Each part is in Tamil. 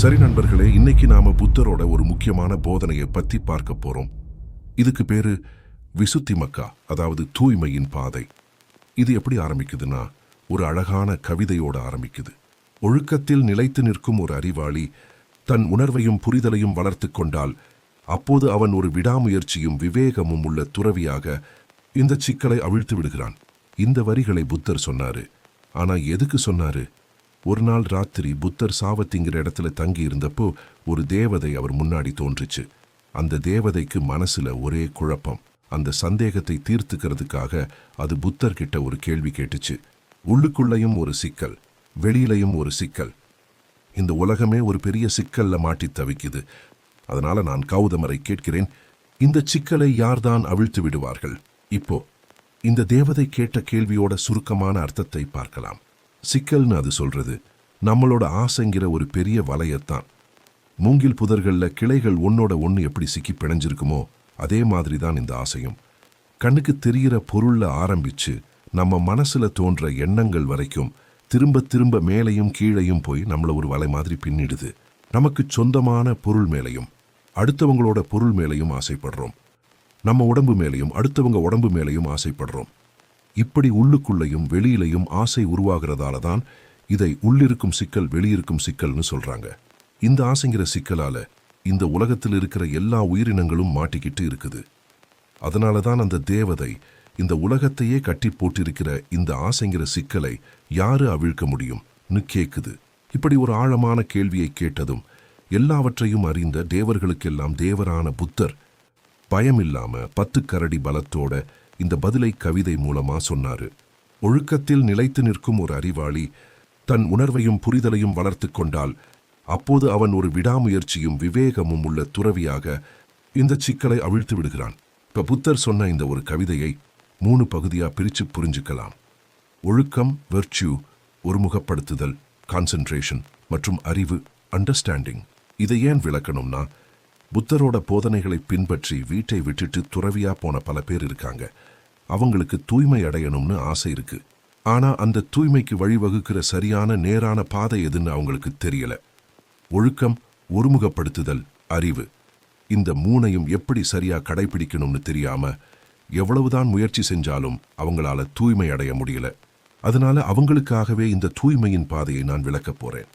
சரி நண்பர்களே இன்னைக்கு நாம புத்தரோட ஒரு முக்கியமான போதனையை பத்தி பார்க்க போறோம். இதுக்கு பேரு விசுத்தி மக்கா அதாவது தூய்மையின் பாதை. இது எப்படி ஆரம்பிக்குதுன்னா ஒரு அழகான கவிதையோட ஆரம்பிக்குது. ஒழுக்கத்தில் நிலைத்து நிற்கும் ஒரு அறிவாளி தன் உணர்வையும் புரிதலையும் வளர்த்து கொண்டால் அப்போது அவன் ஒரு விடாமுயற்சியும் விவேகமும் உள்ள துறவியாக இந்த சிக்கலை அவிழ்த்து விடுகிறான். இந்த வரிகளை புத்தர் சொன்னாரு. ஆனா எதுக்கு சொன்னாரு? ஒரு நாள் ராத்திரி புத்தர் சாவத்திங்கிற இடத்துல தங்கி இருந்தப்போ ஒரு தேவதை அவர் முன்னாடி தோன்றுச்சு. அந்த தேவதைக்கு மனசுல ஒரே குழப்பம். அந்த சந்தேகத்தை தீர்த்துக்கிறதுக்காக அது புத்தர்கிட்ட ஒரு கேள்வி கேட்டுச்சு. உள்ளுக்குள்ளையும் ஒரு சிக்கல் வெளியிலையும் ஒரு சிக்கல். இந்த உலகமே ஒரு பெரிய சிக்கல்ல மாட்டி தவிக்குது. அதனால நான் கௌதமரை கேட்கிறேன் இந்த சிக்கலை யார்தான் அவிழ்த்து விடுவார்கள்? இப்போ இந்த தேவதை கேட்ட கேள்வியோட சுருக்கமான அர்த்தத்தை பார்க்கலாம். சிக்கல்னு அது சொல்றது. நம்மளோட ஆசைங்கிற ஒரு பெரிய வலையத்தான். மூங்கில் புதர்கள்ல கிளைகள் ஒன்னோட ஒன்று எப்படி சிக்கி பிணைஞ்சிருக்குமோ அதே மாதிரி தான் இந்த ஆசையும். கண்ணுக்கு தெரிகிற பொருள்ல ஆரம்பிச்சு நம்ம மனசுல தோன்ற எண்ணங்கள் வரைக்கும் திரும்ப திரும்ப மேலையும் கீழையும் போய் நம்மள ஒரு வலை மாதிரி பின்னிடுது. நமக்கு சொந்தமான பொருள் மேலையும் அடுத்தவங்களோட பொருள் மேலையும் ஆசைப்படுறோம். நம்ம உடம்பு மேலையும் அடுத்தவங்க உடம்பு மேலையும் ஆசைப்படுறோம். இப்படி உள்ளுக்குள்ளேயும் வெளியிலையும் ஆசை உருவாகிறதால தான் இதை உள்ளிருக்கும் சிக்கல் வெளியிருக்கும் சிக்கல்னு சொல்றாங்க. இந்த ஆசைங்கிற சிக்கலால இந்த உலகத்தில் இருக்கிற எல்லா உயிரினங்களும் மாட்டிக்கிட்டு இருக்குது. அதனால தான் அந்த தேவதை இந்த உலகத்தையே கட்டி போட்டிருக்கிற இந்த ஆசைங்கிற சிக்கலை யாரு அவிழ்க்க முடியும்னு கேக்குது. இப்படி ஒரு ஆழமான கேள்வியை கேட்டதும் எல்லாவற்றையும் அறிந்த தேவர்களுக்கெல்லாம் தேவரான புத்தர் பயமில்லாம பத்து கரடி பலத்தோட இந்த பதிலை கவிதை மூலமா சொன்னாரு. ஒழுக்கத்தில் நிலைத்து நிற்கும் ஒரு அறிவாளி தன் உணர்வையும் புரிதலையும் வளர்த்து கொண்டால் அப்போது அவன் ஒரு விடாமுயற்சியும் விவேகமும் உள்ள துறவியாக இந்த சிக்கலை அவிழ்த்து விடுகிறான். இப்ப புத்தர் சொன்ன இந்த ஒரு கவிதையை மூணு பகுதியா பிரிச்சு புரிஞ்சுக்கலாம். ஒழுக்கம் வெர்ச்சியூ ஒருமுகப்படுத்துதல் கான்சென்ட்ரேஷன் மற்றும் அறிவு அண்டர்ஸ்டாண்டிங் இதை ஏன் விளக்கணும்னா புத்தரோட போதனைகளை பின்பற்றி வீட்டை விட்டுட்டு துறவியா போன பல பேர் இருக்காங்க. அவங்களுக்கு தூய்மை அடையணும்னு ஆசை இருக்கு. ஆனா அந்த தூய்மைக்கு வழிவகுக்கிற சரியான நேரான பாதை எதுன்னு அவங்களுக்கு தெரியல. ஒழுக்கம் ஒருமுகப்படுத்துதல் அறிவு. இந்த மூணையும் எப்படி சரியா கடைபிடிக்கணும்னு தெரியாம எவ்வளவுதான் முயற்சி செஞ்சாலும் அவங்களால தூய்மை அடைய முடியல. அதனால அவங்களுக்காகவே இந்த தூய்மையின் பாதையை நான் விளக்கப் போறேன்.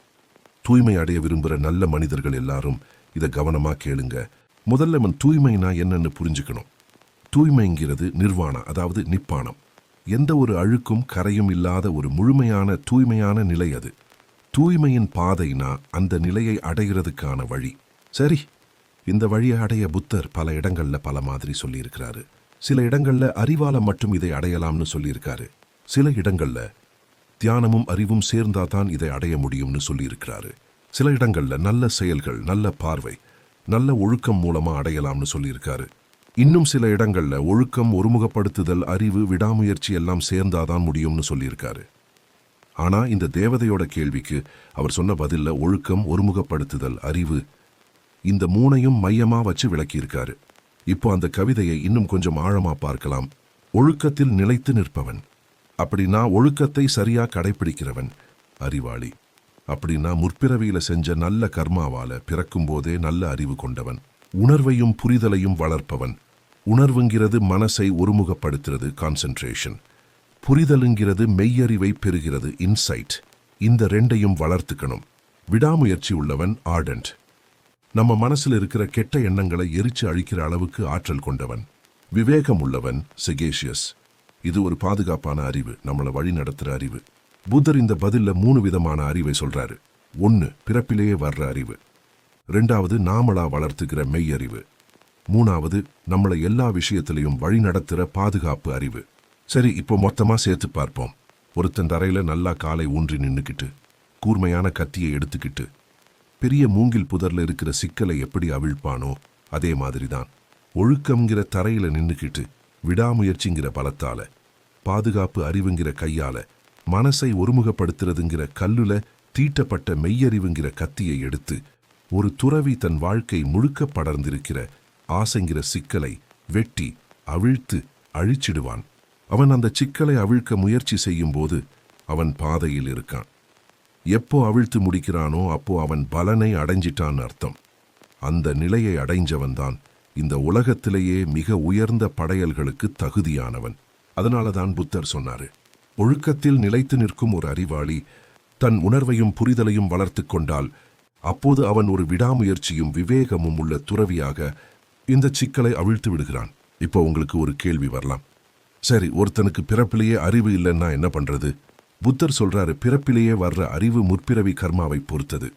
தூய்மை அடைய விரும்புகிற நல்ல மனிதர்கள் எல்லாரும் இதை கவனமா கேளுங்க. முதல்ல நம்ம தூய்மைனா என்னன்னு புரிஞ்சுக்கணும். தூய்மைங்கிறது நிர்வாணா அதாவது நிப்பாணம். எந்த ஒரு அழுக்கும் கரையும் இல்லாத ஒரு முழுமையான தூய்மையான நிலை அது. தூய்மையின் பாதைனா அந்த நிலையை அடைகிறதுக்கான வழி. சரி இந்த வழியை அடைய புத்தர் பல இடங்கள்ல பல மாதிரி சொல்லியிருக்கிறாரு. சில இடங்கள்ல அறிவால மட்டும் இதை அடையலாம்னு சொல்லியிருக்காரு. சில இடங்கள்ல தியானமும் அறிவும் சேர்ந்தாதான் இதை அடைய முடியும்னு சொல்லியிருக்கிறாரு. சில இடங்கள்ல நல்ல செயல்கள் நல்ல பார்வை நல்ல ஒழுக்கம் மூலமா அடையலாம்னு சொல்லியிருக்காரு. இன்னும் சில இடங்கள்ல ஒழுக்கம் ஒருமுகப்படுத்துதல் அறிவு விடாமுயற்சி எல்லாம் சேர்ந்தாதான் முடியும்னு சொல்லியிருக்காரு. ஆனா இந்த தேவதையோட கேள்விக்கு அவர் சொன்ன பதில்ல ஒழுக்கம் ஒருமுகப்படுத்துதல் அறிவு இந்த மூணையும் மையமா வச்சு விளக்கியிருக்காரு. இப்போ அந்த கவிதையை இன்னும் கொஞ்சம் ஆழமா பார்க்கலாம். ஒழுக்கத்தில் நிலைத்து நிற்பவன். அப்படின்னா ஒழுக்கத்தை சரியா கடைபிடிக்கிறவன் அறிவாளி. அப்படின்னா முற்பிறவியில செஞ்ச நல்ல கர்மாவால பிறக்கும் போதே நல்ல அறிவு கொண்டவன். உணர்வையும் புரிதலையும் வளர்ப்பவன். உணர்வுங்கிறது மனசை ஒருமுகப்படுத்துறது கான்சென்ட்ரேஷன் புரிதலுங்கிறது மெய்யறிவை பெறுகிறது இன்சைட் இந்த ரெண்டையும் வளர்த்துக்கணும். விடாமுயற்சி உள்ளவன் ஆர்டன்ட் நம்ம மனசுல இருக்கிற கெட்ட எண்ணங்களை எரிச்சு அழிக்கிற அளவுக்கு ஆற்றல் கொண்டவன். விவேகம் உள்ளவன் செகேஷியஸ் இது ஒரு பாதுகாப்பான அறிவு. நம்மளை வழி நடத்துற அறிவு. புத்தர் இந்த பதில்ல மூணு விதமான அறிவை சொல்றாரு. ஒன்னு பிறப்பிலேயே வர்ற அறிவு. ரெண்டாவது நாமளா வளர்த்துக்கிற மெய்யறிவு. மூணாவது நம்மளை எல்லா விஷயத்திலையும் வழி நடத்துற பாதுகாப்பு அறிவு. சரி இப்போ மொத்தமா சேர்த்து பார்ப்போம். ஒருத்தன் தரையில நல்லா காலை ஊன்றி நின்னுக்கிட்டு கூர்மையான கத்தியை எடுத்துக்கிட்டு பெரிய மூங்கில் புதர்ல இருக்கிற சிக்கலை எப்படி அவிழ்ப்பானோ அதே மாதிரிதான். ஒழுக்கம்ங்கிற தரையில நின்னுக்கிட்டு விடாமுயற்சிங்கிற பலத்தால பாதுகாப்பு அறிவுங்கிற கையால மனசை ஒருமுகப்படுத்துறதுங்கிற கல்லுல தீட்டப்பட்ட மெய்யறிவுங்கிற கத்தியை எடுத்து ஒரு துறவி தன் வாழ்க்கை முழுக்க படர்ந்திருக்கிற ஆசைங்கிற சிக்கலை வெட்டி அவிழ்த்து அழிச்சிடுவான். அவன் அந்த சிக்கலை அவிழ்க்க முயற்சி செய்யும் போது அவன் பாதையில் இருக்கான். எப்போ அவிழ்த்து முடிக்கிறானோ அப்போ அவன் பலனை அடைஞ்சிட்டான் அர்த்தம். அந்த நிலையை அடைஞ்சவன் தான் இந்த உலகத்திலேயே மிக உயர்ந்த படையல்களுக்கு தகுதியானவன். அதனால தான் புத்தர் சொன்னாரு ஒழுக்கத்தில் நிலைத்து நிற்கும் ஒரு அறிவாளி தன் உணர்வையும் புரிதலையும் வளர்த்து கொண்டால் அப்போது அவன் ஒரு விடாமுயற்சியும் விவேகமும் உள்ள துறவியாக இந்த சிக்கலை அவிழ்த்து விடுகிறான். இப்போ உங்களுக்கு ஒரு கேள்வி வரலாம். சரி ஒருத்தனுக்கு பிறப்பிலேயே அறிவு இல்லைன்னா என்ன பண்றது? புத்தர் சொல்றாரு பிறப்பிலேயே வர்ற அறிவு முற்பிறவி கர்மாவை பொறுத்தது.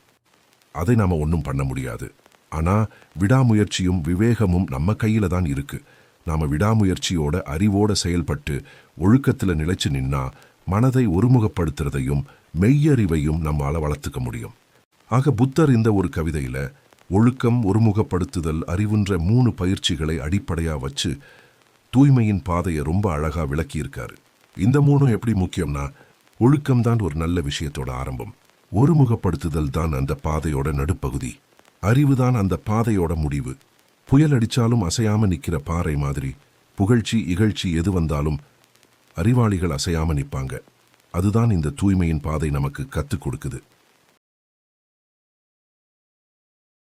அதை நாம ஒன்றும் பண்ண முடியாது. ஆனா விடாமுயற்சியும் விவேகமும் நம்ம கையில தான் இருக்கு. நாம விடாமுயற்சியோட அறிவோட செயல்பட்டு ஒழுக்கத்துல நிலைச்சு நின்னா மனதை ஒருமுகப்படுத்துறதையும் மெய்யறிவையும் நம்மால வளர்த்துக்க முடியும். ஆக புத்தர் இந்த ஒரு கவிதையில ஒழுக்கம் ஒருமுகப்படுத்துதல் அறிவுன்ற மூணு பயிற்சிகளை அடிப்படையா வச்சு தூய்மையின் பாதையை ரொம்ப அழகா விளக்கியிருக்காரு. இந்த மூணும் எப்படி முக்கியம்னா ஒழுக்கம் தான் ஒரு நல்ல விஷயத்தோட ஆரம்பம். ஒருமுகப்படுத்துதல் தான் அந்த பாதையோட நடுப்பகுதி. அறிவுதான் அந்த பாதையோட முடிவு. புயல் அடிச்சாலும் அசையாம நிக்கிற பாறை மாதிரி. புகழ்ச்சி இகழ்ச்சி எது வந்தாலும் அறிவாளிகள் அசையாம நிப்பாங்க அதுதான் இந்த தூய்மையின் பாதை நமக்கு கற்றுக் கொடுக்குது.